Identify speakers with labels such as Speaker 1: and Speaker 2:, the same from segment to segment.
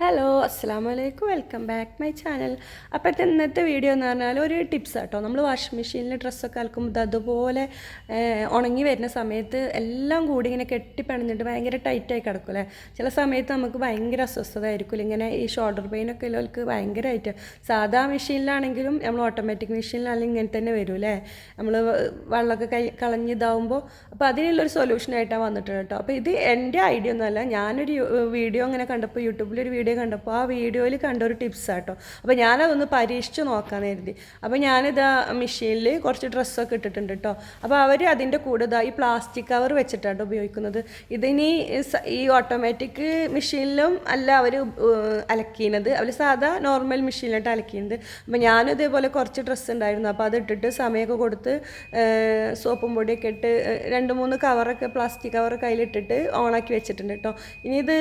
Speaker 1: Hello അസ്സാം വലൈക്കും welcome back my channel അപ്പോഴത്തെ ഇന്നത്തെ വീഡിയോ എന്ന് പറഞ്ഞാൽ ഒരു ടിപ്സ് കേട്ടോ നമ്മൾ വാഷിംഗ് മെഷീനിൽ ഡ്രസ്സൊക്കെ അലക്കുമ്പോൾ അതുപോലെ ഉണങ്ങി വരുന്ന സമയത്ത് എല്ലാം കൂടി ഇങ്ങനെ കെട്ടിപ്പണിഞ്ഞിട്ട് ഭയങ്കര ടൈറ്റായി കിടക്കും അല്ലേ? ചില സമയത്ത് നമുക്ക് ഭയങ്കര അസ്വസ്ഥത ആയിരിക്കും. ഇങ്ങനെ ഈ ഷോൾഡർ പെയിനൊക്കെ ഉള്ളവർക്ക് ഭയങ്കരമായിട്ട് സാധാ മെഷീനിലാണെങ്കിലും നമ്മൾ ഓട്ടോമാറ്റിക് മെഷീനിലാണെങ്കിൽ ഇങ്ങനെ തന്നെ വരും അല്ലേ? നമ്മൾ വെള്ളമൊക്കെ കൈ കളഞ്ഞ് ഇതാവുമ്പോൾ അപ്പോൾ അതിനുള്ളൊരു സൊല്യൂഷനായിട്ടാണ് വന്നിട്ടുണ്ട് കേട്ടോ അപ്പോൾ ഇത് എന്റെ ഐഡിയ ഒന്നുമല്ല. ഞാനൊരു വീഡിയോ അങ്ങനെ കണ്ടപ്പോൾ യൂട്യൂബിലൊരു വീഡിയോ കണ്ടപ്പോൾ ആ വീഡിയോയിൽ കണ്ട ഒരു ടിപ്സ് ആട്ടോ അപ്പോൾ ഞാനതൊന്ന് പരീക്ഷിച്ച് നോക്കാൻ കരുതി. അപ്പോൾ ഞാനിത് മെഷീനിൽ കുറച്ച് ഡ്രസ്സൊക്കെ ഇട്ടിട്ടുണ്ട് കേട്ടോ അപ്പോൾ അവർ അതിന്റെ കൂടെ ഇതാ ഈ പ്ലാസ്റ്റിക് കവർ വെച്ചിട്ടാണ് ഉപയോഗിക്കുന്നത്. ഇതിനി ഈ ഓട്ടോമാറ്റിക് മെഷീനിലും അല്ല അവർ അലക്കിയത് അവർ സാധാ നോർമൽ മെഷീനിലായിട്ട് അലക്കിയത് അപ്പോൾ ഞാനും ഇതേപോലെ കുറച്ച് ഡ്രസ്സ് ഉണ്ടായിരുന്നു. അപ്പോൾ അത് ഇട്ടിട്ട് സമയമൊക്കെ കൊടുത്ത് സോപ്പും പൊടിയൊക്കെ ഇട്ട് രണ്ട് മൂന്ന് കവറൊക്കെ പ്ലാസ്റ്റിക് കവർ കയ്യിലിട്ടിട്ട് ഓണാക്കി വെച്ചിട്ടുണ്ട് കേട്ടോ ഇനി ഇത്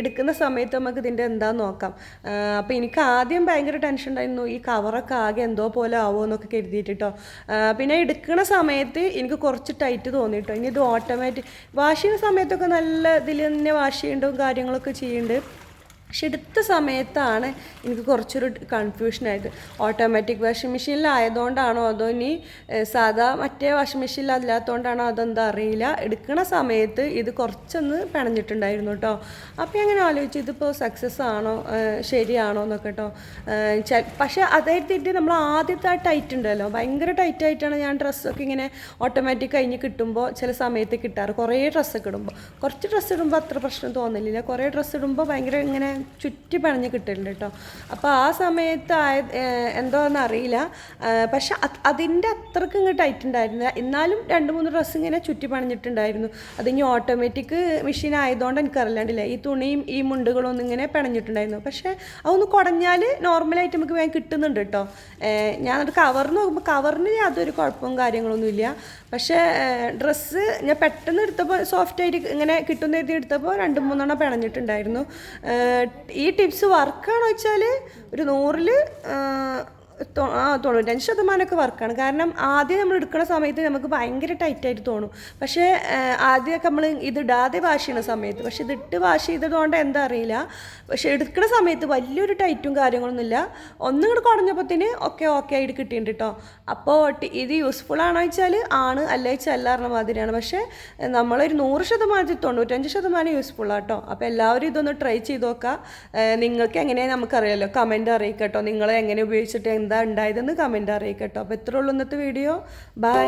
Speaker 1: എടുക്കുന്ന സമയത്ത് നമുക്ക് ഇതിന്റെ എന്താന്ന് നോക്കാം. അപ്പോൾ എനിക്ക് ആദ്യം ഭയങ്കര ടെൻഷൻ ഉണ്ടായിരുന്നു. ഈ കവറൊക്കെ ആകെ എന്തോ പോലെ ആവോ എന്നൊക്കെ കരുതിയിട്ട് പിന്നെ എടുക്കുന്ന സമയത്ത് എനിക്ക് കുറച്ച് ടൈറ്റ് തോന്നിയിട്ടോ. ഇനി ഇത് ഓട്ടോമാറ്റിക് വാഷ് ചെയ്യുന്ന സമയത്തൊക്കെ നല്ല ഇതിൽ തന്നെ വാഷ് ചെയ്യേണ്ടതും കാര്യങ്ങളൊക്കെ ചെയ്യുന്നുണ്ട്. പക്ഷെ എടുത്ത സമയത്താണ് എനിക്ക് കുറച്ചൊരു കൺഫ്യൂഷനായത് ഓട്ടോമാറ്റിക് വാഷിംഗ് മെഷീനിലായതുകൊണ്ടാണോ അതോ ഇനി സാധാ മറ്റേ വാഷിംഗ് മെഷീനിലല്ലാത്തതുകൊണ്ടാണോ അതെന്താ അറിയില്ല. എടുക്കുന്ന സമയത്ത് ഇത് കുറച്ചൊന്ന് പിണഞ്ഞിട്ടുണ്ടായിരുന്നു കേട്ടോ അപ്പോൾ അങ്ങനെ ആലോചിച്ചു ഇതിപ്പോൾ സക്സസ് ആണോ ശരിയാണോ എന്നൊക്കെ കേട്ടോ പക്ഷെ അതായിട്ട് നമ്മൾ ആദ്യത്തെ ടൈറ്റ് ഉണ്ടല്ലോ ഭയങ്കര ടൈറ്റ് ആയിട്ടാണ് ഞാൻ ഡ്രസ്സൊക്കെ ഇങ്ങനെ ഓട്ടോമാറ്റിക് കഴിഞ്ഞ് കിട്ടുമ്പോൾ ചില സമയത്ത് കിട്ടാറ്. കുറേ ഡ്രസ്സൊക്കെ ഇടുമ്പോൾ കുറച്ച് ഡ്രസ്സ് ഇടുമ്പോൾ അത്ര പ്രശ്നം തോന്നലില്ല. കുറേ ഡ്രസ്സ് ഇടുമ്പോൾ ഭയങ്കര ഇങ്ങനെ ചുറ്റി പറഞ്ഞ് കിട്ടുന്നുണ്ട് കേട്ടോ. അപ്പോൾ ആ സമയത്ത് ആയ എന്തോന്ന് അറിയില്ല. പക്ഷെ അതിന്റെ അത്രക്കും ഇങ്ങോട്ട് ടൈറ്റ് ഉണ്ടായിരുന്നില്ല. എന്നാലും രണ്ട് മൂന്ന് ഡ്രസ്സ് ഇങ്ങനെ ചുറ്റി പണിഞ്ഞിട്ടുണ്ടായിരുന്നു. അതിനി ഓട്ടോമാറ്റിക് മെഷീൻ ആയതുകൊണ്ട് എനിക്കറിയില്ലാണ്ടില്ല. ഈ തുണിയും ഈ മുണ്ടുകളും ഒന്നും ഇങ്ങനെ പിണഞ്ഞിട്ടുണ്ടായിരുന്നു. പക്ഷേ അതൊന്ന് കുടഞ്ഞാൽ നോർമലായിട്ട് നമുക്ക് വേഗം കിട്ടുന്നുണ്ട് കേട്ടോ. ഞാൻ അത് കവറിന് നോക്കുമ്പോൾ കവറിന് യാതൊരു കുഴപ്പവും കാര്യങ്ങളൊന്നുമില്ല പക്ഷേ ഡ്രസ്സ് ഞാൻ പെട്ടെന്ന് എടുത്തപ്പോൾ സോഫ്റ്റ് ആയിട്ട് ഇങ്ങനെ കിട്ടുന്ന രീതി എടുത്തപ്പോൾ രണ്ട് മൂന്നെണ്ണം പിണഞ്ഞിട്ടുണ്ടായിരുന്നു. ഈ ടിപ്സ് വർക്കാണോ വെച്ചാൽ ഒരു നൂറിൽ തൊണ്ണൂറ്റഞ്ച് ശതമാനമൊക്കെ വർക്കാണ് കാരണം ആദ്യം നമ്മൾ എടുക്കുന്ന സമയത്ത് നമുക്ക് ഭയങ്കര ടൈറ്റായിട്ട് തോന്നും. പക്ഷേ ആദ്യമൊക്കെ നമ്മൾ ഇതിടാതെ വാഷ് ചെയ്യുന്ന സമയത്ത് പക്ഷെ ഇതിട്ട് വാഷ് ചെയ്തതുകൊണ്ട് എന്താ അറിയില്ല. പക്ഷെ എടുക്കുന്ന സമയത്ത് വലിയൊരു ടൈറ്റും കാര്യങ്ങളൊന്നുമില്ല ഒന്നും കൂടെ കുടഞ്ഞപ്പോഴത്തേന് ഒക്കെ ഓക്കെ ആയിട്ട് കിട്ടിയിട്ടുണ്ട് കേട്ടോ അപ്പോൾ ഇത് യൂസ്ഫുൾ ആണോ വെച്ചാൽ ആണ്. അല്ല വെച്ചാൽ അല്ല പറഞ്ഞ മാതിരിയാണ്. പക്ഷേ നമ്മളൊരു നൂറ് ശതമാനത്തിൽ തൊണ്ണൂറ്റഞ്ച് ശതമാനം യൂസ്ഫുൾ ആട്ടോ അപ്പോൾ എല്ലാവരും ഇതൊന്ന് ട്രൈ ചെയ്ത് നോക്കുക നിങ്ങൾക്ക് എങ്ങനെയാണ് നമുക്കറിയാമല്ലോ കമന്റ് അറിയിക്കട്ടോ നിങ്ങൾ എങ്ങനെ ഉപയോഗിച്ചിട്ട് എന്താ എന്ന് കമന്റ് അറിയിക്കട്ടോ. അപ്പോൾ ഇത്രയുള്ളൂ ഇന്നത്തെ വീഡിയോ. ബൈ